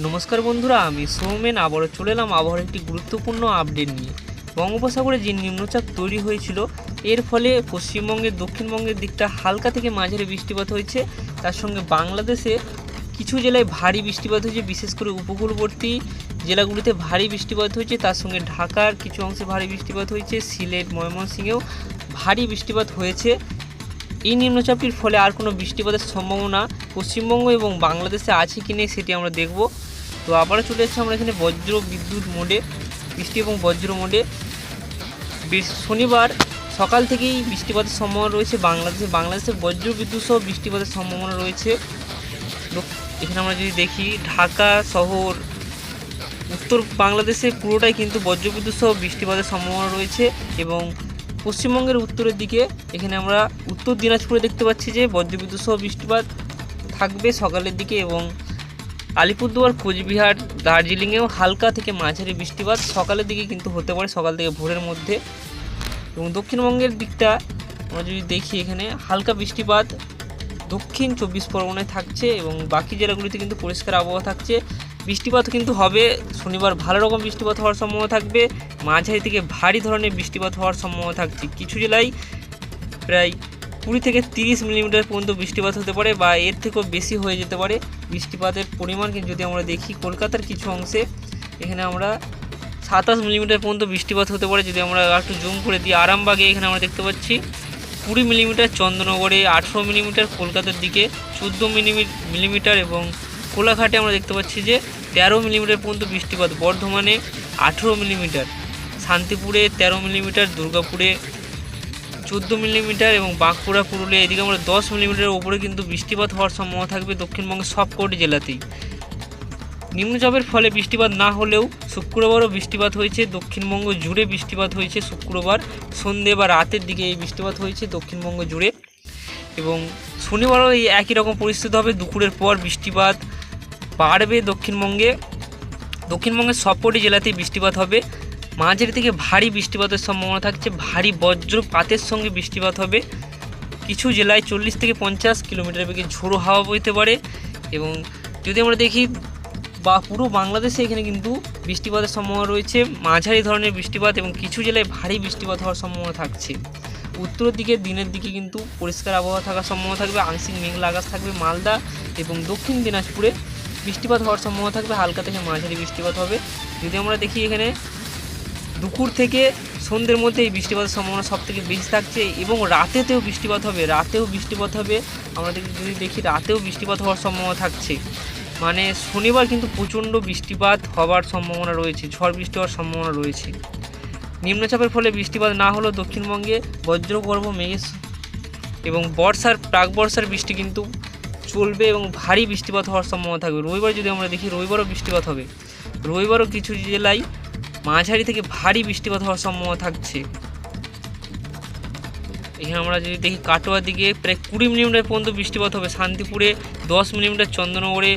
নমস্কার বন্ধুরা, আমি সৌমেন। আবারও চলে এলাম আবহাওয়ার একটি গুরুত্বপূর্ণ আপডেট নিয়ে। বঙ্গোপসাগরে যে নিম্নচাপ তৈরি হয়েছিল, এর ফলে পশ্চিমবঙ্গের দক্ষিণবঙ্গের দিকটা হালকা থেকে মাঝারি বৃষ্টিপাত হয়েছে। তার সঙ্গে বাংলাদেশে কিছু জেলায় ভারী বৃষ্টিপাত হয়েছে, বিশেষ করে উপকূলবর্তী জেলাগুলিতে ভারী বৃষ্টিপাত হয়েছে। তার সঙ্গে ঢাকার কিছু অংশে ভারী বৃষ্টিপাত হয়েছে, সিলেট, ময়মনসিংহেও ভারী বৃষ্টিপাত হয়েছে। এই নিম্নচাপটির ফলে আর কোনো বৃষ্টিপাতের সম্ভাবনা পশ্চিমবঙ্গ এবং বাংলাদেশে আছে কি নেই সেটি আমরা দেখব। তো আবারও চলে এসেছি আমরা এখানে বজ্র বিদ্যুৎ মোডে, বৃষ্টি এবং বজ্র মোডে। শনিবার সকাল থেকেই বৃষ্টিপাতের সম্ভাবনা রয়েছে বাংলাদেশে। বাংলাদেশে বজ্র বিদ্যুৎ সহ বৃষ্টিপাতের সম্ভাবনা রয়েছে। এখানে আমরা যদি দেখি, ঢাকা শহর, উত্তর বাংলাদেশে পুরোটাই কিন্তু বজ্রবিদ্যুৎ সহ বৃষ্টিপাতের সম্ভাবনা রয়েছে এবং পশ্চিমবঙ্গের উত্তরের দিকে। এখানে আমরা উত্তর দিনাজপুরে দেখতে পাচ্ছি যে বজ্রবিদ্যুৎ সহ বৃষ্টিপাত থাকবে সকালের দিকে এবং আলিপুরদুয়ার, কোচবিহার, দার্জিলিংয়েও হালকা থেকে মাঝারি বৃষ্টিপাত সকালের দিকে কিন্তু হতে পারে, সকাল থেকে ভোরের মধ্যে। এবং দক্ষিণবঙ্গের দিকটা আমরা যদি দেখি, এখানে হালকা বৃষ্টিপাত দক্ষিণ চব্বিশ পরগনায় থাকছে এবং বাকি জেলাগুলিতে কিন্তু পরিষ্কার আবহাওয়া থাকছে। বৃষ্টিপাত কিন্তু হবে। শনিবার ভালো রকম বৃষ্টিপাত হওয়ার সম্ভাবনা থাকবে। মাঝারি থেকে ভারী ধরনের বৃষ্টিপাত হওয়ার সম্ভাবনা থাকছে। কিছু জেলায় প্রায় কুড়ি থেকে তিরিশ মিলিমিটার পর্যন্ত বৃষ্টিপাত হতে পারে বা এর থেকেও বেশি হয়ে যেতে পারে। বৃষ্টিপাতের পরিমাণ কিন্তু যদি আমরা দেখি কলকাতার কিছু অংশে, এখানে আমরা সাতাশ মিলিমিটার পর্যন্ত বৃষ্টিপাত হতে পারে। যদি আমরা একটু জুম করে দিই, আরামবাগে এখানে আমরা দেখতে পাচ্ছি কুড়ি মিলিমিটার, চন্দ্রনগরে আঠেরো মিলিমিটার, কলকাতার দিকে চোদ্দ মিলিমিটার এবং কোলাঘাটে আমরা দেখতে পাচ্ছি যে তেরো মিলিমিটার পর্যন্ত বৃষ্টিপাত, বর্ধমানে আঠেরো মিলিমিটার, শান্তিপুরে তেরো মিলিমিটার, দুর্গাপুরে চোদ্দ মিলিমিটার এবং বাঁকুড়া, পুরুলিয়া, এদিকে আমরা দশ মিলিমিটারের ওপরে কিন্তু বৃষ্টিপাত হওয়ার সম্ভাবনা থাকবে দক্ষিণবঙ্গের সবকটি জেলাতেই। নিম্নচাপের ফলে বৃষ্টিপাত না হলেও শুক্রবারও বৃষ্টিপাত হয়েছে, দক্ষিণবঙ্গ জুড়ে বৃষ্টিপাত হয়েছে শুক্রবার সন্ধে বা রাতের দিকে এই বৃষ্টিপাত হয়েছে দক্ষিণবঙ্গ জুড়ে এবং শনিবারও এই একই রকম পরিস্থিতি হবে, দুপুরের পর বৃষ্টিপাত বাড়বে দক্ষিণবঙ্গে। দক্ষিণবঙ্গের সবকটি জেলাতেই বৃষ্টিপাত হবে। মাঝের থেকে ভারী বৃষ্টিপাতের সম্ভাবনা থাকছে। ভারী বজ্রপাতের সঙ্গে বৃষ্টিপাত হবে। কিছু জেলায় চল্লিশ থেকে পঞ্চাশ কিলোমিটার বেগে ঝোড়ো হাওয়া বইতে পারে এবং যদি আমরা দেখি, বা পুরো বাংলাদেশে এখানে কিন্তু বৃষ্টিপাতের সম্ভাবনা রয়েছে। মাঝারি ধরনের বৃষ্টিপাত এবং কিছু জেলায় ভারী বৃষ্টিপাত হওয়ার সম্ভাবনা থাকছে। উত্তরের দিকে, দিনের দিকে কিন্তু পরিষ্কার আবহাওয়া থাকার সম্ভাবনা থাকবে। আংশিক মেঘলা আকাশ থাকবে মালদা এবং দক্ষিণ দিনাজপুরে। বৃষ্টিপাত হওয়ার সম্ভাবনা থাকবে, হালকা থেকে মাঝারি বৃষ্টিপাত হবে। যদি আমরা দেখি এখানে, দুপুর থেকে সন্ধ্যের মধ্যে এই বৃষ্টিপাতের সম্ভাবনা সব থেকে বেশি থাকছে এবং রাতেতেও বৃষ্টিপাত হবে, রাতেও বৃষ্টিপাত হবে। আমরা যদি দেখি রাতেও বৃষ্টিপাত হওয়ার সম্ভাবনা থাকছে। মানে শনিবার কিন্তু প্রচণ্ড বৃষ্টিপাত হওয়ার সম্ভাবনা রয়েছে, ঝড় বৃষ্টি হওয়ার সম্ভাবনা রয়েছে। নিম্নচাপের ফলে বৃষ্টিপাত না হলেও দক্ষিণবঙ্গে বজ্রগর্ভ মেঘের স- এবং বর্ষার প্রাক বর্ষার বৃষ্টি কিন্তু চলবে এবং ভারী বৃষ্টিপাত হওয়ার সম্ভাবনা থাকবে। রবিবার যদি আমরা দেখি, রবিবারও বৃষ্টিপাত হবে। রবিবারও কিছু জেলায় মাঝারি থেকে ভারী বৃষ্টিপাত হওয়ার সম্ভাবনা থাকছে। এখানে আমরা যদি দেখি কাটোয়ার দিকে প্রায় কুড়ি মিলিমিটার পর্যন্ত বৃষ্টিপাত হবে। শান্তিপুরে দশ মিলিমিটার, চন্দ্রনগরে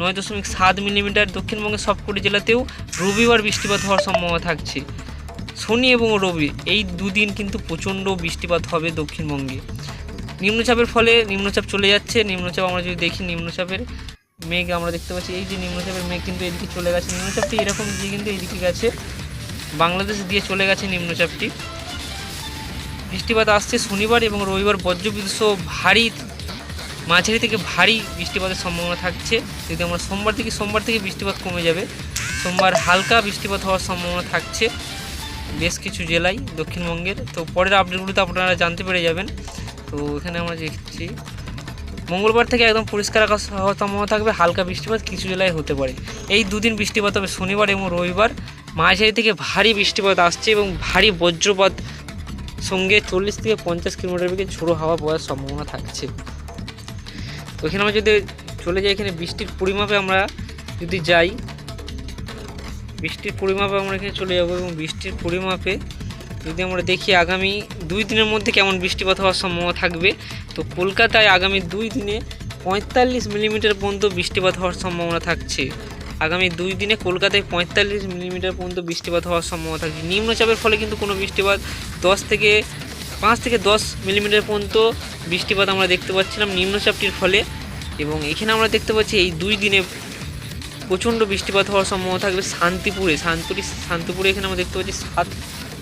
নয় দশমিক সাত মিলিমিটার, দক্ষিণবঙ্গের সবকটি জেলাতেও রবিবার বৃষ্টিপাত হওয়ার সম্ভাবনা থাকছে। শনি এবং রবি, এই দুদিন কিন্তু প্রচণ্ড বৃষ্টিপাত হবে দক্ষিণবঙ্গে। নিম্নচাপের ফলে নিম্নচাপ চলে যাচ্ছে। নিম্নচাপ আমরা যদি দেখি, নিম্নচাপের মেঘ আমরা দেখতে পাচ্ছি। এই যে নিম্নচাপের মেঘ কিন্তু এদিকে চলে গেছে। নিম্নচাপটি এরকম দিয়ে কিন্তু এদিকে গেছে। বাংলাদেশ দিয়ে চলে গেছে নিম্নচাপটি। বৃষ্টিপাত আসছে শনিবার এবং রবিবার। বজ্রবিদ্যুৎ ভারী, মাঝারি থেকে ভারী বৃষ্টিপাতের সম্ভাবনা থাকছে। যদি আমরা সোমবার থেকে সোমবার থেকে বৃষ্টিপাত কমে যাবে। সোমবার হালকা বৃষ্টিপাত হওয়ার সম্ভাবনা থাকছে বেশ কিছু জেলায়, দক্ষিণবঙ্গের। তো পরের আপডেটগুলোতে আপনারা জানতে পেরে যাবেন। তো এখানে আমরা দেখছি, মঙ্গলবার থেকে একদম পরিষ্কার আকাশ হওয়ার সম্ভাবনা থাকবে, হালকা বৃষ্টিপাত কিছু জেলায় হতে পারে। এই দুদিন বৃষ্টিপাত হবে শনিবার এবং রবিবার। মাঝারি থেকে ভারী বৃষ্টিপাত আসছে এবং ভারী বজ্রপাত সঙ্গে চল্লিশ থেকে পঞ্চাশ কিলোমিটার বেগে ঝোড়ো হাওয়া বওয়ার সম্ভাবনা থাকছে। তো এখানে আমরা যদি চলে যাই, এখানে বৃষ্টির পরিমাপে আমরা যদি যাই, বৃষ্টির পরিমাপে আমরা এখানে চলে যাব এবং বৃষ্টির পরিমাপে যদি আমরা দেখি আগামী দুই দিনের মধ্যে কেমন বৃষ্টিপাত হওয়ার সম্ভাবনা থাকবে, তো কলকাতায় আগামী দুই দিনে পঁয়তাল্লিশ মিলিমিটার পর্যন্ত বৃষ্টিপাত হওয়ার সম্ভাবনা থাকছে। আগামী দুই দিনে কলকাতায় পঁয়তাল্লিশ মিলিমিটার পর্যন্ত বৃষ্টিপাত হওয়ার সম্ভাবনা থাকছে। নিম্নচাপের ফলে কিন্তু কোনো বৃষ্টিপাত দশ থেকে পাঁচ থেকে দশ মিলিমিটার পর্যন্ত বৃষ্টিপাত আমরা দেখতে পাচ্ছিলাম নিম্নচাপটির ফলে। এবং এখানে আমরা দেখতে পাচ্ছি এই দুই দিনে প্রচণ্ড বৃষ্টিপাত হওয়ার সম্ভাবনা থাকবে শান্তিপুরে। শান্তিপুরে শান্তিপুরে এখানে আমরা দেখতে পাচ্ছি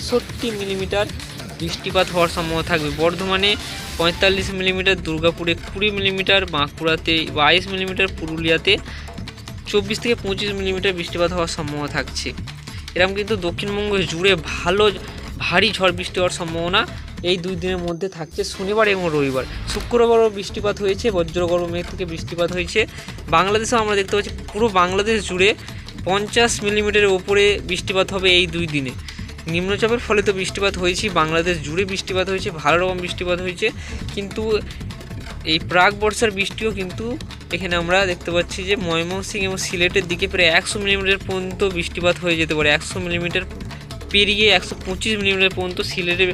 সাতষট্টি মিলিমিটার বৃষ্টিপাত হওয়ার সম্ভাবনা থাকবে। বর্ধমানে পঁয়তাল্লিশ মিলিমিটার, দুর্গাপুরে কুড়ি মিলিমিটার, বাঁকুড়াতে বাইশ মিলিমিটার, পুরুলিয়াতে চব্বিশ থেকে পঁচিশ মিলিমিটার বৃষ্টিপাত হওয়ার সম্ভাবনা থাকছে। এরকম কিন্তু দক্ষিণবঙ্গ জুড়ে ভালো ভারী ঝড় বৃষ্টি হওয়ার সম্ভাবনা এই দুই দিনের মধ্যে থাকছে, শনিবার এবং রবিবার। শুক্রবারও বৃষ্টিপাত হয়েছে বজ্রগর্ভ মেঘ থেকে বৃষ্টিপাত হয়েছে। বাংলাদেশেও আমরা দেখতে পাচ্ছি পুরো বাংলাদেশ জুড়ে পঞ্চাশ মিলিমিটারের ওপরে বৃষ্টিপাত হবে এই দুই দিনে। নিম্নচাপের ফলে তো বৃষ্টিপাত হয়েছেই বাংলাদেশ জুড়ে বৃষ্টিপাত হয়েছে, ভালো রকম বৃষ্টিপাত হয়েছে, কিন্তু এই প্রাক বর্ষার বৃষ্টিও কিন্তু এখানে আমরা দেখতে পাচ্ছি যে ময়মনসিংহ এবং সিলেটের দিকে প্রায় একশো মিলিমিটার পর্যন্ত বৃষ্টিপাত হয়ে যেতে পারে, একশো মিলিমিটার পেরিয়ে একশো পঁচিশ মিলিমিটার পর্যন্ত সিলেটে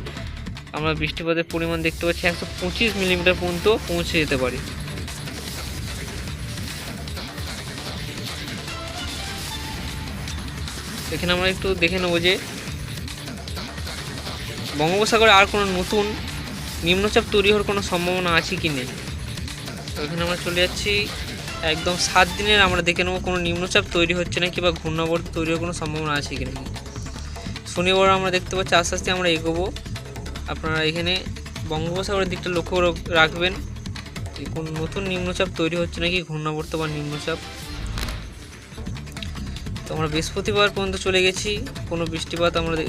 আমরা বৃষ্টিপাতের পরিমাণ দেখতে পাচ্ছি, একশো পঁচিশ মিলিমিটার পর্যন্ত পৌঁছে যেতে পারে। এখানে আমরা একটু দেখে নেব যে বঙ্গোপসাগরে আর কোনো নতুন নিম্নচাপ তৈরি হওয়ার কোনো সম্ভাবনা আছে কি নেই? এখানে আমরা চলে যাচ্ছি। একদম সাত দিনের আমরা দেখে নেব কোনো নিম্নচাপ তৈরি হচ্ছে নাকি বা ঘূর্ণাবর্ত তৈরি হওয়ার কোনো সম্ভাবনা আছে কি নেই। শনিবার আমরা দেখতে পাচ্ছি আস্তে আস্তে আমরা এগোবো। আপনারা এখানে বঙ্গোপসাগরের দিকটা লক্ষ্য রাখ- রাখবেন কোনো নতুন নিম্নচাপ তৈরি হচ্ছে নাকি ঘূর্ণাবর্ত বা নিম্নচাপ। তো আমরা বৃহস্পতিবার পর্যন্ত চলে গেছি। কোনো বৃষ্টিপাত আমরা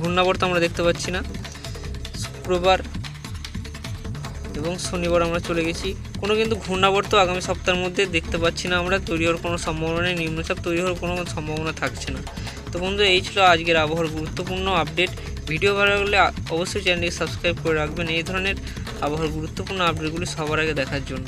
ঘূর্ণাবর্ত আমরা দেখতে পাচ্ছি না। শুক্রবার এবং শনিবার আমরা চলে গেছি। কোনো কিন্তু ঘূর্ণাবর্ত আগামী সপ্তাহের মধ্যে দেখতে পাচ্ছি না আমরা। তৈরি হওয়ার কোনো সম্ভাবনা নেই, নিম্নচাপ তৈরি হওয়ার কোনো সম্ভাবনা থাকছে না। তো বন্ধু এই ছিল আজকের আবহাওয়ার গুরুত্বপূর্ণ আপডেট। ভিডিও ভালো লাগলে অবশ্যই চ্যানেলটি সাবস্ক্রাইব করে রাখবেন এই ধরনের আবহাওয়ার গুরুত্বপূর্ণ আপডেটগুলি সবার আগে দেখার জন্য।